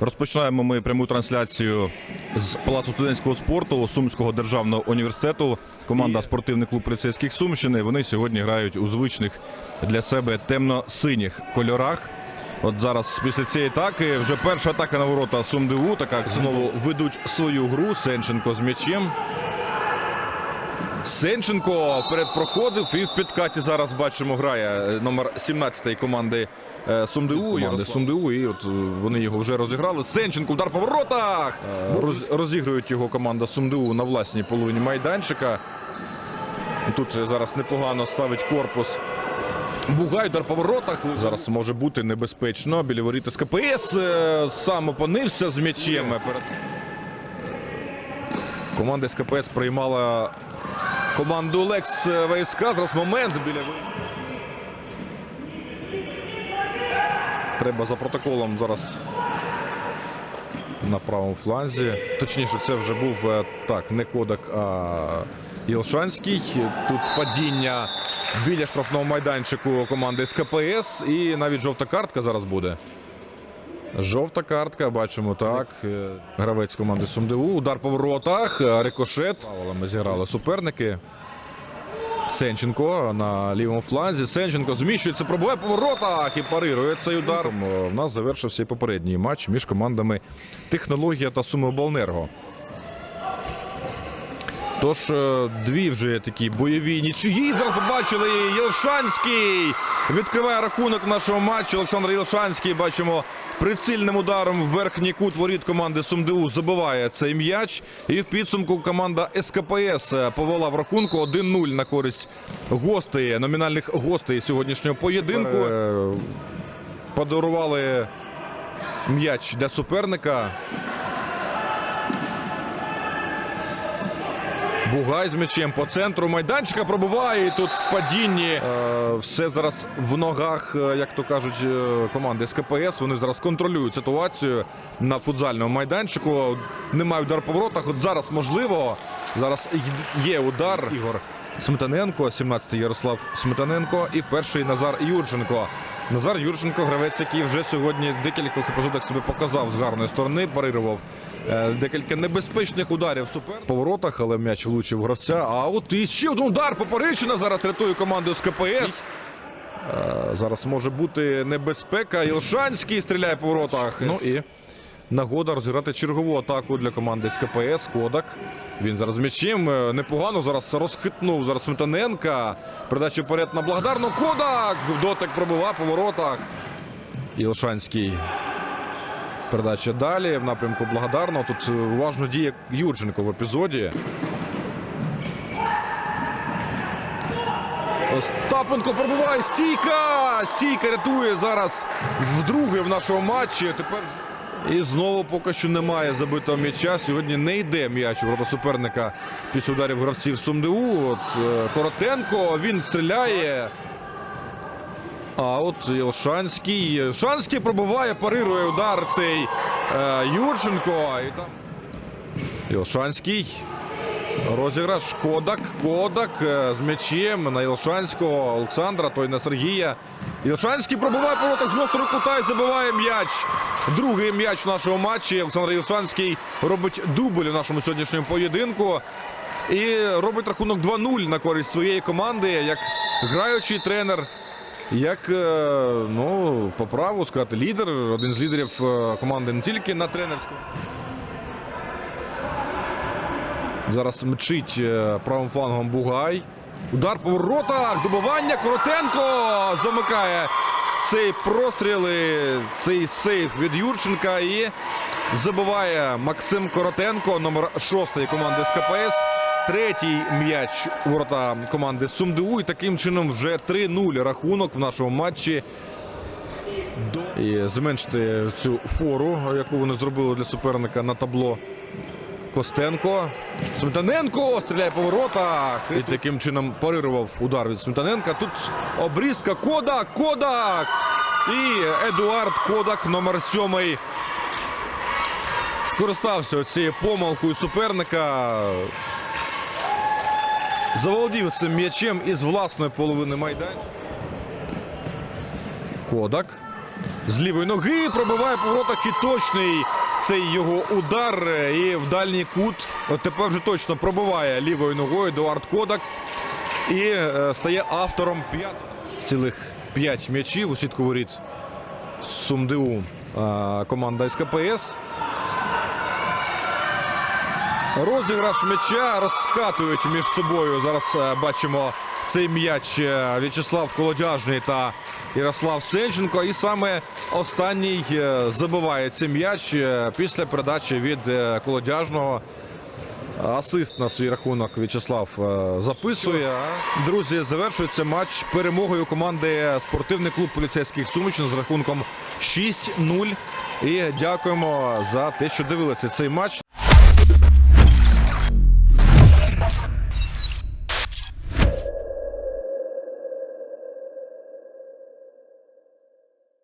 Розпочинаємо ми пряму трансляцію з Палацу студентського спорту Сумського державного університету. Команда спортивний клуб поліцейських Сумщини. Вони сьогодні грають у звичних для себе темно-синіх кольорах. От зараз після цієї атаки вже перша атака на ворота Сумдиву. Така знову ведуть свою гру. Сенченко з м'ячем. Сенченко вперед проходив і в підкаті зараз бачимо грає е, номер 17 команди е, Команди СумДУ, і от е, вони його вже розіграли. Сенченко удар по воротах. Роз, розігрують його команда СумДУ на власній половині майданчика. Тут зараз непогано ставить корпус. Бугай удар по воротах. Зараз може бути небезпечно. Біля воріт з КПС сам опинився з м'ячем. Команда СКПС приймала команду Лекс ВСК. Зараз момент біля Треба за протоколом зараз на правому фланзі. Точніше, це вже був е, так, не Кодак, а Єлшанський. Тут падіння біля штрафного майданчику команди СКПС. І навіть жовта картка зараз буде. Жовта картка, бачимо так. Е, Гравець команди СумДУ. Удар по воротах. е, Рикошет. Правилами зіграли суперники. Сенченко на лівому фланзі. Сенченко зміщується, пробує по воротах і парирує цей удар. У нас завершився і попередній матч між командами Технологія та Сумиобалнерго. Тож е, дві вже такі бойові нічиї. Зараз побачили Єлшанський. Відкриває рахунок нашого матчу. Олександр Єлшанський. Бачимо прицільним ударом в верхній кут воріт команди СумДУ забиває цей м'яч. І в підсумку команда СКПС повела в рахунку 1-0 на користь гостей, номінальних гостей сьогоднішнього поєдинку. Е, Подарували м'яч для суперника. Бугай з м'ячем по центру майданчика пробиває. І тут в падінні. Е, все зараз в ногах, е, як то кажуть, команди з КПС. Вони зараз контролюють ситуацію на футзальному майданчику. Немає удар по воротах. От зараз можливо. Зараз є удар. Ігор Сметаненко, 17-й Ярослав Сметаненко і перший Назар Юрченко. Назар Юрченко, гравець, який вже сьогодні в декількох епізодах себе показав з гарної сторони, парирував е, декілька небезпечних ударів супер по воротах, але м'яч влучив гравця. А от і ще один удар поперечина зараз рятує команду з КПС. Е, Зараз може бути небезпека. Ілшанський стріляє по воротах. Ну і нагода розіграти чергову атаку для команди з КПС. Кодак. Він зараз м'ячем. Е, Непогано зараз розхитнув зараз Сметаненка. Передача вперед на Благодарну. Кодак! Дотик пробивав по воротах. Ілшанський. Передача далі в напрямку Благодарного. Тут е, уважно діє Юрченко в епізоді. Остапенко пробиває стійка! Стійка рятує зараз вдруге в нашому матчі. Тепер і знову поки що немає забитого м'яча. Сьогодні не йде м'яч ворота суперника після ударів гравців СумДУ. От е, Коротенко він стріляє. А от Єлшанський. Шанський пробиває, парирує удар цей е, Юрченко. І там Єлшанський. Розіграш Кодак. Кодак е, з м'ячем на Єлшанського Олександра, той на Сергія. Єлшанський пробиває повороток з гострого кута і забиває м'яч. Другий м'яч в нашому матчі. Олександр Єлшанський робить дубль у нашому сьогоднішньому поєдинку. І робить рахунок 2-0 на користь своєї команди, як граючий тренер. Як е, ну, по праву сказати, лідер, один з лідерів е, команди не тільки на тренерському. Зараз мчить е, правим флангом Бугай. Удар по воротах, добивання. Коротенко замикає цей простріл, і цей сейф від Юрченка. І забиває Максим Коротенко, номер 6 команди СКПС. Третій м'яч ворота команди СумДУ. І таким чином вже 3-0 рахунок в нашому матчі. І зменшити цю фору, яку вони зробили для суперника на табло. Костенко. Сметаненко стріляє по воротах. І таким чином парирував удар від Сметаненка. Тут обрізка Кодак. Кодак. І Едуард Кодак, номер сьомий. Скористався цією помилкою суперника. Заволодів цим м'ячем із власної половини майданчика. Кодак. З лівої ноги пробиває по воротах і точний цей його удар е, і в дальній кут. От тепер вже точно пробиває лівою ногою Едуард Кодак і е, стає автором п'ят цілих п'ять м'ячів у сітку воріт Сумдеу команда СКПС. Розіграш м'яча розкатують між собою. Зараз е, бачимо цей м'яч е, В'ячеслав Колодяжний та Ярослав Сенченко. І саме останній е, забиває цей м'яч е, після передачі від Колодяжного. Асист на свій рахунок В'ячеслав записує. Друзі, завершується матч перемогою команди спортивний клуб поліцейських Сумічин з рахунком 6-0. І дякуємо за те, що дивилися цей матч.